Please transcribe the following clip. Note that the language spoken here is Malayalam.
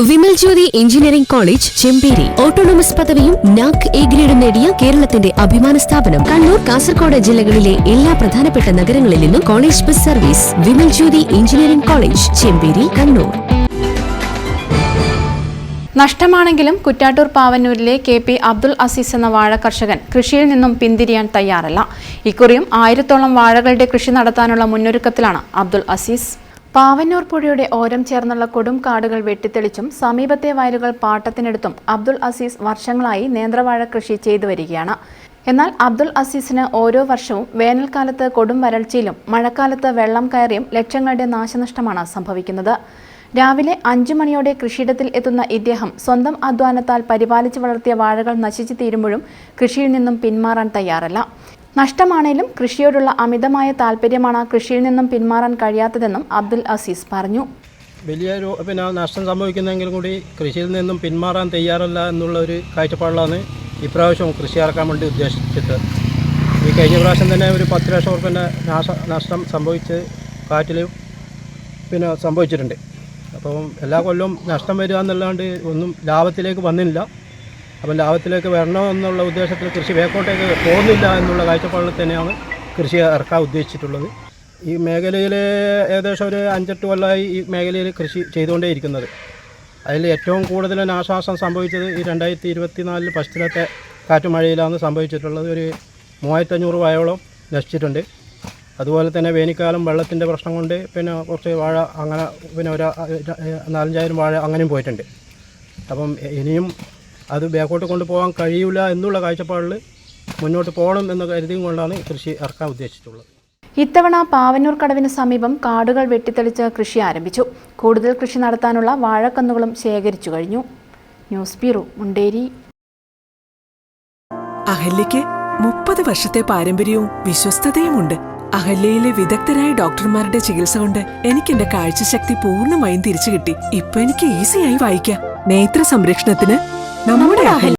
Vimal Jyothi engineering college Chemperi. Autonomous പദവിയും നാക് എ ഗ്രേഡും നേടിയ കേരളത്തിന്റെ അഭിമാന സ്ഥാപനം. കണ്ണൂർ കാസർഗോഡ് ജില്ലകളിലെ എല്ലാ പ്രധാനപ്പെട്ട നഗരങ്ങളിൽ നിന്നും college bus service. Vimal Jyothi engineering college Chemperi Kannur. നഷ്ടമാണെങ്കിലും Kuttattoor പാവന്നൂരിലെ കെ പി അബ്ദുൾ അസീസ് എന്ന വാഴ കർഷകൻ കൃഷിയിൽ നിന്നും പിന്തിരിയാൻ തയ്യാറല്ല. ഇക്കുറിയും ആയിരത്തോളം വാഴകളുടെ കൃഷി നടത്താനുള്ള മുന്നൊരുക്കത്തിലാണ് അബ്ദുൾ അസീസ്. പാവന്നൂർ പുഴയുടെ ഓരം ചേർന്നുള്ള കൊടും കാടുകൾ വെട്ടിത്തെളിച്ചും സമീപത്തെ വയലുകൾ പാട്ടത്തിനെടുത്തും അബ്ദുൾ അസീസ് വർഷങ്ങളായി നേന്ത്രവാഴ കൃഷി ചെയ്തു വരികയാണ്. എന്നാൽ അബ്ദുൾ അസീസിന് ഓരോ വർഷവും വേനൽക്കാലത്ത് കൊടും വരൾച്ചയിലും മഴക്കാലത്ത് വെള്ളം കയറിയും ലക്ഷങ്ങളുടെ നാശനഷ്ടമാണ് സംഭവിക്കുന്നത്. രാവിലെ അഞ്ചു മണിയോടെ കൃഷിയിടത്തിൽ എത്തുന്ന ഇദ്ദേഹം സ്വന്തം അധ്വാനത്താൽ പരിപാലിച്ചു വളർത്തിയ വാഴകൾ നശിച്ചു തീരുമ്പോഴും കൃഷിയിൽ നിന്നും പിന്മാറാൻ തയ്യാറല്ല. നഷ്ടമാണേലും കൃഷിയോടുള്ള അമിതമായ താല്പര്യമാണ് കൃഷിയിൽ നിന്നും പിന്മാറാൻ കഴിയാത്തതെന്നും അബ്ദുൽ അസീസ് പറഞ്ഞു. വലിയ ഒരു പിന്നെ നഷ്ടം സംഭവിക്കുന്നെങ്കിലും കൂടി കൃഷിയിൽ നിന്നും പിന്മാറാൻ തയ്യാറല്ല എന്നുള്ള ഒരു കാഴ്ചപ്പാടിലാണ് ഇപ്രാവശ്യം കൃഷി ഇറക്കാൻ വേണ്ടി ഉദ്ദേശിച്ചിട്ട് ഈ കഴിഞ്ഞ പ്രാവശ്യം തന്നെ ഒരു പത്ത് ലക്ഷം ഉറുപ്പിന്റെ നാശ നഷ്ടം സംഭവിച്ച് കാറ്റിൽ പിന്നെ സംഭവിച്ചിട്ടുണ്ട്. അപ്പം എല്ലാ കൊല്ലവും നഷ്ടം വരിക എന്നല്ലാണ്ട് ഒന്നും ലാഭത്തിലേക്ക് വന്നില്ല. അപ്പം ലാഭത്തിലേക്ക് വരണമെന്നുള്ള ഉദ്ദേശത്തിൽ കൃഷി വേക്കോട്ടേക്ക് പോകുന്നില്ല എന്നുള്ള കാഴ്ചപ്പാടിൽ തന്നെയാണ് കൃഷി ഇറക്കാൻ ഉദ്ദേശിച്ചിട്ടുള്ളത്. ഈ മേഖലയിൽ ഏകദേശം ഒരു അഞ്ചെട്ട് കൊല്ലമായി ഈ മേഖലയിൽ കൃഷി ചെയ്തുകൊണ്ടേ ഇരിക്കുന്നത്. അതിൽ ഏറ്റവും കൂടുതൽ നാശനാശം സംഭവിച്ചത് ഈ രണ്ടായിരത്തി ഇരുപത്തി നാലിൽ പശ്ചിമത്തെ കാറ്റുമഴയിലാണ് സംഭവിച്ചിട്ടുള്ളത് ഒരു മൂവായിരത്തഞ്ഞൂറ് വായോളം നശിച്ചിട്ടുണ്ട്. അതുപോലെ തന്നെ വേനൽക്കാലം വെള്ളത്തിന്റെ പ്രശ്നം കൊണ്ട് പിന്നെ കുറച്ച് വാഴ അങ്ങനെ പിന്നെ ഒരു നാലഞ്ചായിരം വാഴ അങ്ങനെയും പോയിട്ടുണ്ട്. അപ്പം ഇനിയും അത് ബാക്കോട്ട് കൊണ്ടുപോകാൻ കഴിയില്ല എന്നുള്ള കാഴ്ചപ്പാടിൽ മുന്നോട്ട് പോകണം എന്ന കരുതിയും കൊണ്ടാണ് കൃഷി ഇറക്കാൻ ഉദ്ദേശിച്ചിട്ടുള്ളത്. ഇത്തവണ പാവന്നൂർ കടവിന് സമീപം കാടുകൾ വെട്ടിത്തെളിച്ച് കൃഷി ആരംഭിച്ചു. കൂടുതൽ കൃഷി നടത്താനുള്ള വാഴക്കന്നുകളും ശേഖരിച്ചു കഴിഞ്ഞു. News bureau Munderi. അഹല്യയ്ക്ക് മുപ്പത് വർഷത്തെ പാരമ്പര്യവും വിശ്വസ്തതയുമുണ്ട്. അഹല്യയിലെ വിദഗ്ധരായ ഡോക്ടർമാരുടെ ചികിത്സ കൊണ്ട് എനിക്ക് എന്റെ കാഴ്ചശക്തി പൂർണമായും തിരിച്ചു കിട്ടി ഇപ്പൊ എനിക്ക് ഈസിയായി വായിക്കാം. നേത്ര സംരക്ഷണത്തിന് നമ്മുടെ